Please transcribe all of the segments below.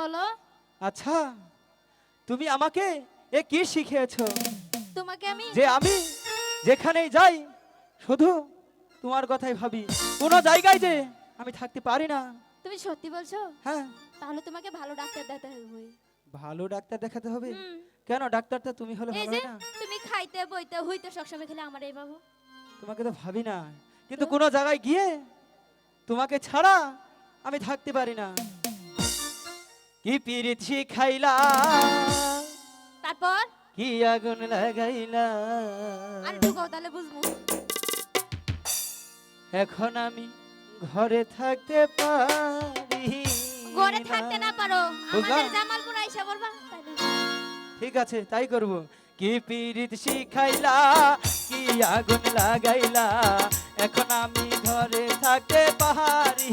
বলো? আচ্ছা তুমি আমাকে এ কি শিখিয়েছো? তোমাকে আমি যে আমি যেখানেই যাই শুধু তোমার কথাই ভাবি। কোনো জায়গায় যে আমি থাকতে পারি না। তুমি সত্যি বলছো? হ্যাঁ। তাহলে তোমাকে ভালো ডাক্তার দেখাতে হবে। ভালো ডাক্তার দেখাতে হবে। কেন ডাক্তারটা তুমি হলে ভালো না? তুমি খাইতে বইতে হইতে সবসময় খেলে আমার এই বাবু। তোমাকে তো ভাবি না। কিন্তু তো? কোনো জায়গায় গিয়ে তোমাকে ছাড়া আমি থাকতে পারি না। কি পিরিত শিখাইলা তারপর? কি আগুন লাগাইলা? আর ঢুকো তাহলে বুঝব। এখন আমি ঘরে থাকতে পারি ঘরে থাকতে না পারো। আমাদের জামালপুর আইসা বলবা ঠিক আছে তাই করব। কি পিরিত শিখাইলা কি আগুন লাগাইলা? এখন আমি ঘরে থাকতে পারি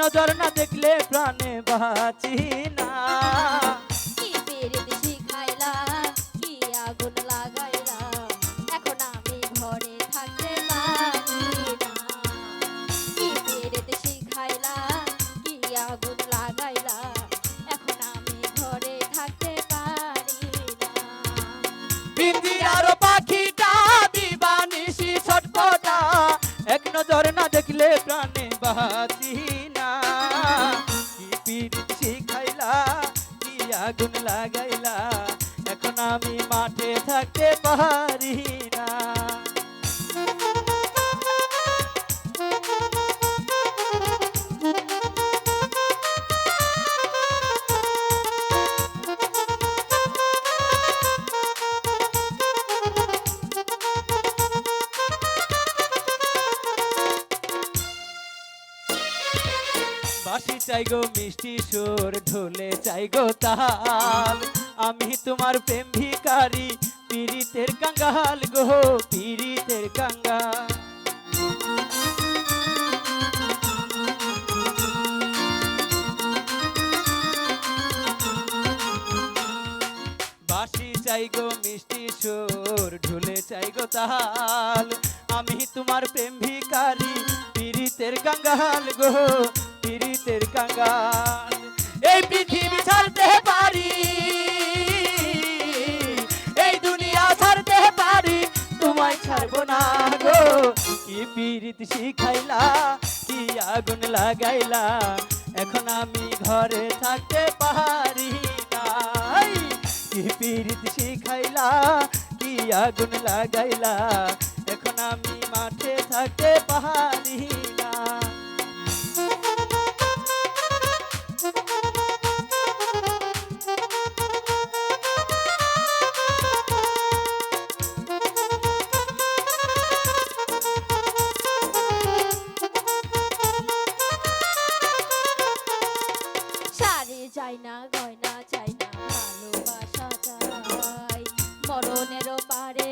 নজর না দেখলে প্রাণে বাঁচি আগুন লাগাইলা এখন আমি মাঠে থাকতে পারি না। বাসি চাই গো, মিষ্টি সুর ঢোলে চাই গো তাল। আমি তোমার প্রেম ভিকারি পীড়িতের কাঙ্গাল গো, পীড়িতের কাঙ্গাল। বাসি চাই গো, মিষ্টি সুর ঢুলে চাই গো তাল। আমি তোমার প্রেম ভিকারি পীড়িতের কাঙ্গাল গো এই পৃথিবী ছাড়তে পারি এই দুনিয়া ছাড়তে পারি তোমায় ছাড়বো না গো। কি শিখাইলা কি আগুন লাগাইলা এখন আমি ঘরে থাকতে পারি না এই, কি পীড়িত শিখাইলা কি আগুন লাগাইলা এখন আমি মাঠে থাকতে পারি না গয়না চাই না ভালোবাসা চাই। মরণেরও পারে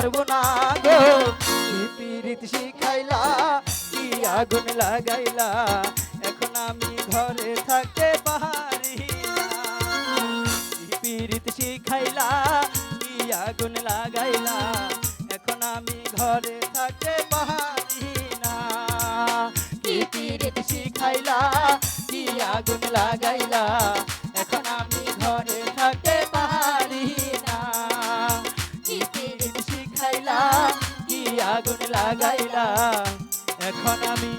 ছাড়বো না গো। পীড়িত শিখাইলা, কি আগুন লাগাইলা। এখন আমি ঘরে থাকতে পারি পীড়িত শিখাইলা, কি আগুন লাগাইলা। এখন আমি ঘরে থাকতে পারি না। কি পীড়িত শিখাইলা, কি আগুন লাগাইলা। আগুন লাগাইলা। এখন আমি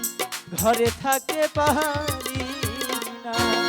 ঘরে থাকতে পারি না।